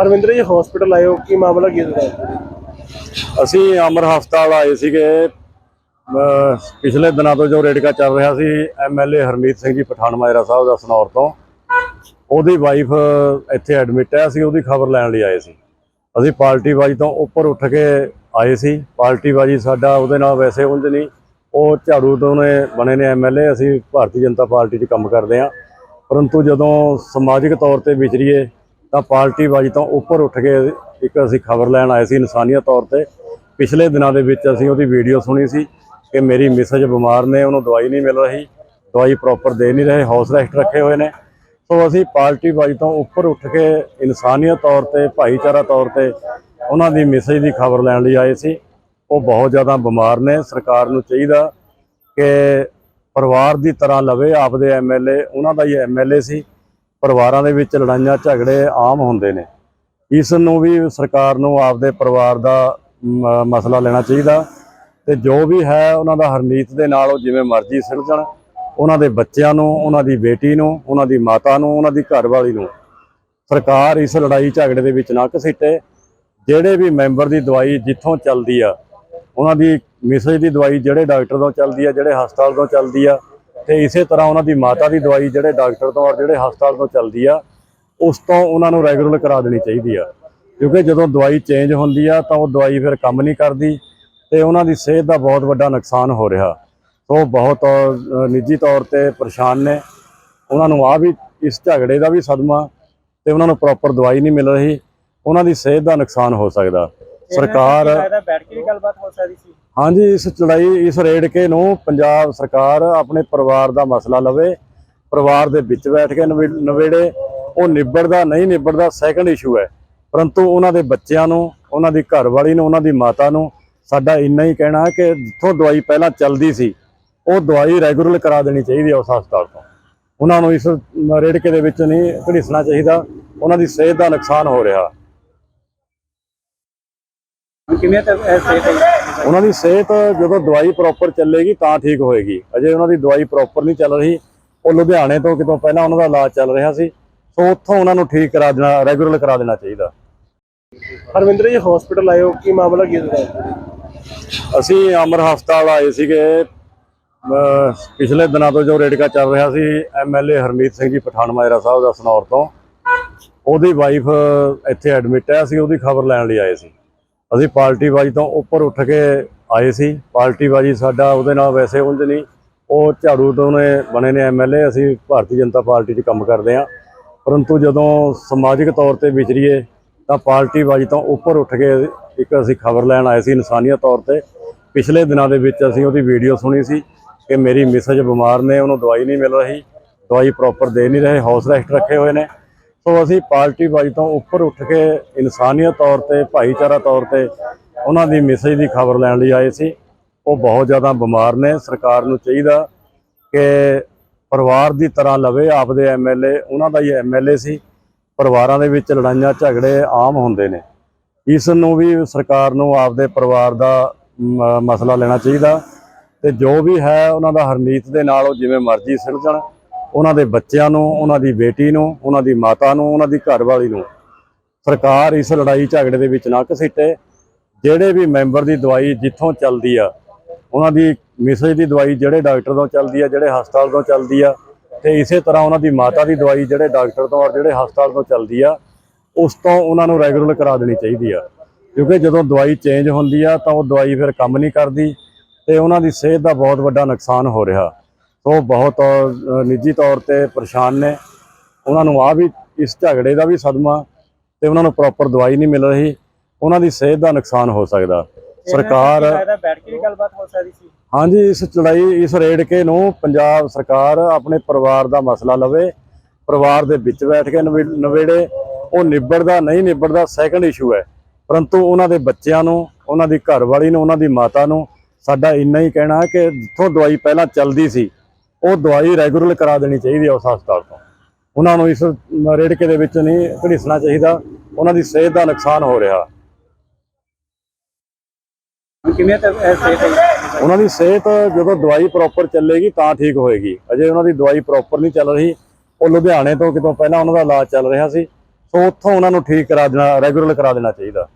ਹਰਵਿੰਦਰ ਜੀ ਹਸਪੀਟਲ ਆਏ ਹੋ, ਕੀ ਮਾਮਲਾ, ਕੀ ਹੈ ਅਸੀਂ ਅਮਰ ਹਸਪਤਾਲ ਆਏ ਸੀਗੇ। ਪਿਛਲੇ ਦਿਨਾਂ ਤੋਂ ਜੋ ਰੇਡਕਾ ਚੱਲ ਰਿਹਾ ਸੀ ਐਮਐਲਏ ਹਰਮੀਤ ਸਿੰਘ ਜੀ ਪਠਾਨ ਮਾਜਰਾ ਸਾਹਿਬ ਦਾ ਸਨੌਰ ਤੋਂ। ਉਹਦੀ ਵਾਈਫ ਇੱਥੇ ਐਡਮਿਟ ਹੈ, ਅਸੀਂ ਉਹਦੀ ਖਬਰ ਲੈਣ ਲਈ ਆਏ ਸੀ। ਅਸੀਂ ਪਾਰਟੀ ਬਾਜੀ ਤੋਂ ਉੱਪਰ ਉੱਠ ਕੇ ਆਏ ਸੀ। ਪਾਰਟੀ ਬਾਜੀ ਸਾਡਾ ਉਹਦੇ ਨਾਲ ਵੈਸੇ ਉਂਝ ਨਹੀਂ। ਉਹ ਝਾੜੂ ਤੋਂ ਨੇ ਬਣੇ ਨੇ ਐਮਐਲਏ ਅਸੀਂ ਭਾਰਤੀ ਜਨਤਾ ਪਾਰਟੀ 'ਚ ਕੰਮ ਕਰਦੇ ਹਾਂ। ਪਰੰਤੂ ਜਦੋਂ ਸਮਾਜਿਕ ਤੌਰ ਤੇ ਵਿਚਰੀਏ ਤਾਂ ਪਾਰਟੀ ਬਾਜੀ ਤੋਂ ਉੱਪਰ ਉੱਠ ਕੇ ਇੱਕ ਅਸੀਂ ਖਬਰ ਲੈਣ ਆਏ ਸੀ ਇਨਸਾਨੀਅਤ ਤੌਰ ਤੇ। ਪਿਛਲੇ ਦਿਨਾਂ ਦੇ ਵਿੱਚ ਅਸੀਂ ਉਹਦੀ ਵੀਡੀਓ ਸੁਣੀ ਸੀ ਕਿ ਮੇਰੀ ਮਿਸਜ ਬਿਮਾਰ ਨੇ, ਉਹਨੂੰ ਦਵਾਈ ਨਹੀਂ ਮਿਲ ਰਹੀ, ਦਵਾਈ ਪ੍ਰੋਪਰ ਦੇ ਨਹੀਂ ਰਹੇ ਹਾਊਸ ਰੈਸਟ ਰੱਖੇ ਹੋਏ ਨੇ। ਸੋ ਅਸੀਂ ਪਾਰਟੀ ਬਾਜੀ ਤੋਂ ਉੱਪਰ ਉੱਠ ਕੇ ਇਨਸਾਨੀਅਤ ਤੌਰ ਤੇ, ਭਾਈਚਾਰਾ ਤੌਰ ਤੇ ਉਹਨਾਂ ਦੀ ਮਿਸਜ ਦੀ ਖਬਰ ਲੈਣ ਲਈ ਆਏ ਸੀ। ਉਹ ਬਹੁਤ ਜ਼ਿਆਦਾ ਬਿਮਾਰ ਨੇ। ਸਰਕਾਰ ਨੂੰ ਚਾਹੀਦਾ ਕਿ ਪਰਿਵਾਰ ਦੀ ਤਰ੍ਹਾਂ ਲਵੇ, ਆਪਦੇ ਐਮਐਲਏ ਉਹਨਾਂ ਦਾ ਹੀ ਐਮਐਲਏ ਸੀ। ਪਰਿਵਾਰਾਂ ਦੇ ਵਿੱਚ ਲੜਾਈਆਂ, ਝਗੜੇ ਆਮ ਹੁੰਦੇ ਨੇ। ਇਸ ਨੂੰ ਵੀ ਸਰਕਾਰ ਨੂੰ ਆਪਦੇ ਪਰਿਵਾਰ ਦਾ ਮ- ਮਸਲਾ ਲੈਣਾ ਚਾਹੀਦਾ। ਤੇ ਜੋ ਵੀ ਹੈ, ਉਹਨਾਂ ਦਾ ਹਰਮੀਤ ਦੇ ਨਾਲ ਉਹ ਜਿਵੇਂ ਮਰਜ਼ੀ ਸਿਰਜਣ ਉਹਨਾਂ ਦੇ ਬੱਚਿਆਂ ਨੂੰ, ਉਹਨਾਂ ਦੀ ਬੇਟੀ ਨੂੰ, ਉਹਨਾਂ ਦੀ ਮਾਤਾ ਨੂੰ, ਉਹਨਾਂ ਦੀ ਘਰਵਾਲੀ ਨੂੰ। ਸਰਕਾਰ ਇਸ ਲੜਾਈ, ਝਗੜੇ ਦੇ ਵਿੱਚ ਨਾ ਘਸੀਟੇ। ਜਿਹੜੇ ਵੀ ਮੈਂਬਰ ਦੀ ਦਵਾਈ ਜਿੱਥੋਂ ਚੱਲਦੀ ਆ, ਉਹਨਾਂ ਦੀ ਮਿਸਜ ਦੀ ਦਵਾਈ ਜਿਹੜੇ ਡਾਕਟਰ ਤੋਂ ਚੱਲਦੀ ਆ, ਜਿਹੜੇ ਹਸਪਤਾਲ ਤੋਂ ਚੱਲਦੀ ਆ ਤੇ ਇਸੇ ਤਰ੍ਹਾਂ ਉਹਨਾਂ ਦੀ ਮਾਤਾ ਦੀ ਦਵਾਈ ਜਿਹੜੇ ਡਾਕਟਰ ਤੋਂ ਔਰ ਜਿਹੜੇ ਹਸਪਤਾਲ ਤੋਂ ਚੱਲਦੀ ਆ ਉਸ ਤੋਂ ਉਹਨਾਂ ਨੂੰ ਰੈਗੂਲਰ ਕਰਾ ਦੇਣੀ ਚਾਹੀਦੀ ਆ। ਕਿਉਂਕਿ ਜਦੋਂ ਦਵਾਈ ਚੇਂਜ ਹੁੰਦੀ ਆ ਤਾਂ ਉਹ ਦਵਾਈ ਫਿਰ ਕੰਮ ਨਹੀਂ ਕਰਦੀ ਤੇ ਉਹਨਾਂ ਦੀ ਸਿਹਤ ਦਾ ਬਹੁਤ ਵੱਡਾ ਨੁਕਸਾਨ ਹੋ ਰਿਹਾ। ਸੋ ਬਹੁਤ ਨਿੱਜੀ ਤੌਰ ਤੇ ਪਰੇਸ਼ਾਨ ਨੇ। ਉਹਨਾਂ ਨੂੰ ਆ ਵੀ ਇਸ ਝਗੜੇ ਦਾ ਵੀ ਸਦਮਾ ਤੇ ਉਹਨਾਂ ਨੂੰ ਪ੍ਰੋਪਰ ਦਵਾਈ ਨਹੀਂ ਮਿਲ ਰਹੀ। ਉਹਨਾਂ ਦੀ ਸਿਹਤ ਦਾ ਨੁਕਸਾਨ ਹੋ ਸਕਦਾ। ਸਰਕਾਰ ਬੈਠ ਕੇ ਵੀ ਗੱਲਬਾਤ ਹੋ ਸਕਦੀ ਸੀ। ਹਾਂਜੀ, ਇਸ ਲੜਾਈ ਇਸ ਰੇੜਕੇ ਨੂੰ ਪੰਜਾਬ ਸਰਕਾਰ ਆਪਣੇ ਪਰਿਵਾਰ ਦਾ ਮਸਲਾ ਲਵੇ, ਪਰਿਵਾਰ ਦੇ ਵਿੱਚ ਬੈਠ ਕੇ ਨਵੇੜੇ, ਉਹ ਨਿਬੜਦਾ, ਨਹੀਂ ਨਿਬੜਦਾ ਸੈਕੰਡ ਇਸ਼ੂ ਹੈ। ਪਰੰਤੂ ਉਹਨਾਂ ਦੇ ਬੱਚਿਆਂ ਨੂੰ, ਉਹਨਾਂ ਦੀ ਘਰਵਾਲੀ ਨੂੰ, ਉਹਨਾਂ ਦੀ ਮਾਤਾ ਨੂੰ ਸਾਡਾ ਇੰਨਾ ਹੀ ਕਹਿਣਾ ਕਿ ਜਿੱਥੋਂ ਦਵਾਈ ਪਹਿਲਾਂ ਚੱਲਦੀ ਸੀ, ਉਹ ਦਵਾਈ ਰੈਗੂਲਰ ਕਰਾ ਦੇਣੀ ਚਾਹੀਦੀ ਹੈ ਉਸ ਹਸਪਤਾਲ ਤੋਂ। ਉਹਨਾਂ ਨੂੰ ਇਸ ਰੇੜਕੇ ਦੇ ਵਿੱਚ ਨਹੀਂ ਘੜੀਸਣਾ ਚਾਹੀਦਾ, ਉਹਨਾਂ ਦੀ ਸਿਹਤ ਦਾ ਨੁਕਸਾਨ ਹੋ ਰਿਹਾ। ਕਿਵੇਂ ਤੇ ਸਿਹਤ ਉਹਨਾਂ ਦੀ ਸਿਹਤ ਜਦੋਂ ਦਵਾਈ ਪ੍ਰੋਪਰ ਚੱਲੇਗੀ ਤਾਂ ਠੀਕ ਹੋਏਗੀ। ਅਜੇ ਉਹਨਾਂ ਦੀ ਦਵਾਈ ਪ੍ਰੋਪਰ ਨਹੀਂ ਚੱਲ ਰਹੀ। ਉਹ ਲੁਧਿਆਣੇ ਤੋਂ ਕਿਤੋਂ ਪਹਿਲਾਂ ਉਹਨਾਂ ਦਾ ਇਲਾਜ ਚੱਲ ਰਿਹਾ ਸੀ। ਸੋ ਉੱਥੋਂ ਉਹਨਾਂ ਨੂੰ ਠੀਕ ਕਰਾ ਦੇਣਾ ਰੈਗੂਲਰ ਕਰਾ ਦੇਣਾ ਚਾਹੀਦਾ। ਹਰਵਿੰਦਰ ਜੀ ਹਸਪੀਟਲ ਆਏ ਹੋ ਕੀ ਮਾਮਲਾ ਕੀ ਹੈ ਅਸੀਂ ਅਮਰ ਹਸਪਤਾਲ ਆਏ ਸੀਗੇ। ਪਿਛਲੇ ਦਿਨਾਂ ਤੋਂ ਜੋ ਰੇਡਕਾ ਚੱਲ ਰਿਹਾ ਸੀ ਐਮਐਲਏ ਹਰਮੀਤ ਸਿੰਘ ਜੀ ਪਠਾਨ ਮਾਜਰਾ ਸਾਹਿਬ ਦਾ ਸਨੌਰ ਤੋਂ। ਉਹਦੀ ਵਾਈਫ ਇੱਥੇ ਐਡਮਿਟ ਹੈ ਅਸੀਂ ਉਹਦੀ ਖਬਰ ਲੈਣ ਲਈ ਆਏ ਸੀ। ਅਸੀਂ ਪਾਰਟੀ ਬਾਜੀ ਤੋਂ ਉੱਪਰ ਉੱਠ ਕੇ ਆਏ ਸੀ। ਪਾਰਟੀ ਬਾਜੀ ਸਾਡਾ ਉਹਦੇ ਨਾਲ ਵੈਸੇ ਉਂਝ ਨਹੀਂ। ਉਹ ਝਾੜੂ ਤੋਂ ਨੇ ਬਣੇ ਨੇ ਐਮਐਲਏ ਅਸੀਂ ਭਾਰਤੀ ਜਨਤਾ ਪਾਰਟੀ 'ਚ ਕੰਮ ਕਰਦੇ ਹਾਂ। ਪਰੰਤੂ ਜਦੋਂ ਸਮਾਜਿਕ ਤੌਰ ਤੇ ਵਿਚਰੀਏ, ਤਾਂ ਪਾਰਟੀ ਬਾਜੀ ਤੋਂ ਉੱਪਰ ਉੱਠ ਕੇ ਇੱਕ ਅਸੀਂ ਖਬਰ ਲੈਣ ਆਏ ਸੀ ਇਨਸਾਨੀਅਤ ਤੌਰ ਤੇ। ਪਿਛਲੇ ਦਿਨਾਂ ਦੇ ਵਿੱਚ ਅਸੀਂ ਉਹਦੀ ਵੀਡੀਓ ਸੁਣੀ ਸੀ ਕਿ ਮੇਰੀ ਮਿਸਜ ਬਿਮਾਰ ਨੇ, ਉਹਨੂੰ ਦਵਾਈ ਨਹੀਂ ਮਿਲ ਰਹੀ, ਦਵਾਈ ਪ੍ਰੋਪਰ ਦੇ ਨਹੀਂ ਰਹੇ ਹਾਊਸ ਰੈਸਟ ਰੱਖੇ ਹੋਏ ਨੇ। ਸੋ ਅਸੀਂ ਪਾਰਟੀ ਵਾਈਜ਼ ਤੋਂ ਉੱਪਰ ਉੱਠ ਕੇ ਇਨਸਾਨੀਅਤ ਤੌਰ ਤੇ, ਭਾਈਚਾਰਾ ਤੌਰ ਤੇ ਉਹਨਾਂ ਦੀ ਮਿਸਜ ਦੀ ਖਬਰ ਲੈਣ ਲਈ ਆਏ ਸੀ। ਉਹ ਬਹੁਤ ਜ਼ਿਆਦਾ ਬਿਮਾਰ ਨੇ। ਸਰਕਾਰ ਨੂੰ ਚਾਹੀਦਾ ਕਿ ਪਰਿਵਾਰ ਦੀ ਤਰ੍ਹਾਂ ਲਵੇ। ਆਪਦੇ ਐਮਐਲਏ ਉਹਨਾਂ ਦਾ ਹੀ ਐਮਐਲਏ ਸੀ। ਪਰਿਵਾਰਾਂ ਦੇ ਵਿੱਚ ਲੜਾਈਆਂ, ਝਗੜੇ ਆਮ ਹੁੰਦੇ ਨੇ। ਇਸ ਨੂੰ ਵੀ ਸਰਕਾਰ ਨੂੰ ਆਪਦੇ ਪਰਿਵਾਰ ਦਾ ਮ- ਮਸਲਾ ਲੈਣਾ ਚਾਹੀਦਾ। ਤੇ ਜੋ ਵੀ ਹੈ, ਉਹਨਾਂ ਦਾ ਹਰਮੀਤ ਦੇ ਨਾਲ ਉਹ ਜਿਵੇਂ ਮਰਜ਼ੀ ਸਿਰਜਣ। ਉਹਨਾਂ ਦੇ ਬੱਚਿਆਂ ਨੂੰ, ਉਹਨਾਂ ਦੀ ਬੇਟੀ ਨੂੰ, ਉਹਨਾਂ ਦੀ ਮਾਤਾ ਨੂੰ, ਉਹਨਾਂ ਦੀ ਘਰਵਾਲੀ ਨੂੰ। ਸਰਕਾਰ ਇਸ ਲੜਾਈ ਝਗੜੇ ਦੇ ਵਿੱਚ ਨਾ ਘਸੀਟੇ ਜਿਹੜੇ ਵੀ ਮੈਂਬਰ ਦੀ ਦਵਾਈ ਜਿੱਥੋਂ ਚੱਲਦੀ ਆ, ਉਹਨਾਂ ਦੀ ਮਿਸਜ ਦੀ ਦਵਾਈ ਜਿਹੜੇ ਡਾਕਟਰ ਤੋਂ ਚੱਲਦੀ ਆ, ਜਿਹੜੇ ਹਸਪਤਾਲ ਤੋਂ ਚੱਲਦੀ ਆ, ਤੇ ਇਸੇ ਤਰ੍ਹਾਂ ਉਹਨਾਂ ਦੀ ਮਾਤਾ ਦੀ ਦਵਾਈ ਜਿਹੜੇ ਡਾਕਟਰ ਤੋਂ ਔਰ ਜਿਹੜੇ ਹਸਪਤਾਲ ਤੋਂ ਚੱਲਦੀ ਆ, ਉਸ ਤੋਂ ਉਹਨਾਂ ਨੂੰ ਰੈਗੂਲਰ ਕਰਾ ਦੇਣੀ ਚਾਹੀਦੀ ਆ। ਕਿਉਂਕਿ ਜਦੋਂ ਦਵਾਈ ਚੇਂਜ ਹੁੰਦੀ ਆ, ਤਾਂ ਉਹ ਦਵਾਈ ਫਿਰ ਕੰਮ ਨਹੀਂ ਕਰਦੀ, ਤੇ ਉਹਨਾਂ ਦੀ ਸਿਹਤ ਦਾ ਬਹੁਤ ਵੱਡਾ ਨੁਕਸਾਨ ਹੋ ਰਿਹਾ। ਸੋ ਬਹੁਤ ਨਿੱਜੀ ਤੌਰ ਤੇ ਪਰੇਸ਼ਾਨ ਨੇ। ਉਹਨਾਂ ਨੂੰ ਆ ਵੀ ਇਸ ਝਗੜੇ ਦਾ ਵੀ ਸਦਮਾ ਤੇ ਉਹਨਾਂ ਨੂੰ ਪ੍ਰੋਪਰ ਦਵਾਈ ਨਹੀਂ ਮਿਲ ਰਹੀ। ਉਹਨਾਂ ਦੀ ਸਿਹਤ ਦਾ ਨੁਕਸਾਨ ਹੋ ਸਕਦਾ। ਸਰਕਾਰ ਇਹਦਾ ਬੈਠ ਕੇ ਵੀ ਗੱਲਬਾਤ ਹੋ ਸਕਦੀ ਸੀ? ਹਾਂਜੀ ਇਸ ਲੜਾਈ ਇਸ ਰੇੜਕੇ ਨੂੰ ਪੰਜਾਬ ਸਰਕਾਰ ਆਪਣੇ ਪਰਿਵਾਰ ਦਾ ਮਸਲਾ ਲਵੇ। ਪਰਿਵਾਰ ਦੇ ਵਿੱਚ ਬੈਠ ਕੇ ਨਵੇ- ਨਵੇੜੇ। ਉਹ ਨਿਬੜਦਾ ਨਹੀਂ ਨਿਬੜਦਾ ਸੈਕੰਡ ਇਸ਼ੂ ਹੈ। ਪਰੰਤੂ ਉਹਨਾਂ ਦੇ ਬੱਚਿਆਂ ਨੂੰ ਉਹਨਾਂ ਦੀ ਘਰਵਾਲੀ ਨੂੰ ਉਹਨਾਂ ਦੀ ਮਾਤਾ ਨੂੰ ਸਾਡਾ ਇੰਨਾ ਹੀ ਕਹਿਣਾ ਕਿ ਜਿੱਥੋਂ ਦਵਾਈ ਪਹਿਲਾਂ ਚੱਲਦੀ ਸੀ ਉਹ ਦਵਾਈ ਰੈਗੂਲਰ ਕਰਾ ਦੇਣੀ ਚਾਹੀਦੀ ਹੈ ਉਸ ਹਸਪਤਾਲ ਤੋਂ। ਉਹਨਾਂ ਨੂੰ ਇਸ ਰੇੜਕੇ ਦੇ ਵਿੱਚ ਨਹੀਂ ਘੜੀਸਣਾ ਚਾਹੀਦਾ। ਉਹਨਾਂ ਦੀ ਸਿਹਤ ਦਾ ਨੁਕਸਾਨ ਹੋ ਰਿਹਾ। ਕਿਵੇਂ ਤੇ ਸਿਹਤ ਉਹਨਾਂ ਦੀ ਸਿਹਤ ਜਦੋਂ ਦਵਾਈ ਪ੍ਰੋਪਰ ਚੱਲੇਗੀ ਤਾਂ ਠੀਕ ਹੋਏਗੀ। ਅਜੇ ਉਹਨਾਂ ਦੀ ਦਵਾਈ ਪ੍ਰੋਪਰ ਨਹੀਂ ਚੱਲ ਰਹੀ। ਉਹ ਲੁਧਿਆਣੇ ਤੋਂ ਕਿਤੋਂ ਪਹਿਲਾਂ ਉਹਨਾਂ ਦਾ ਇਲਾਜ ਚੱਲ ਰਿਹਾ ਸੀ। ਸੋ ਉੱਥੋਂ ਉਹਨਾਂ ਨੂੰ ਠੀਕ ਕਰਾ ਦੇਣਾ ਰੈਗੂਲਰ ਕਰਾ ਦੇਣਾ ਚਾਹੀਦਾ।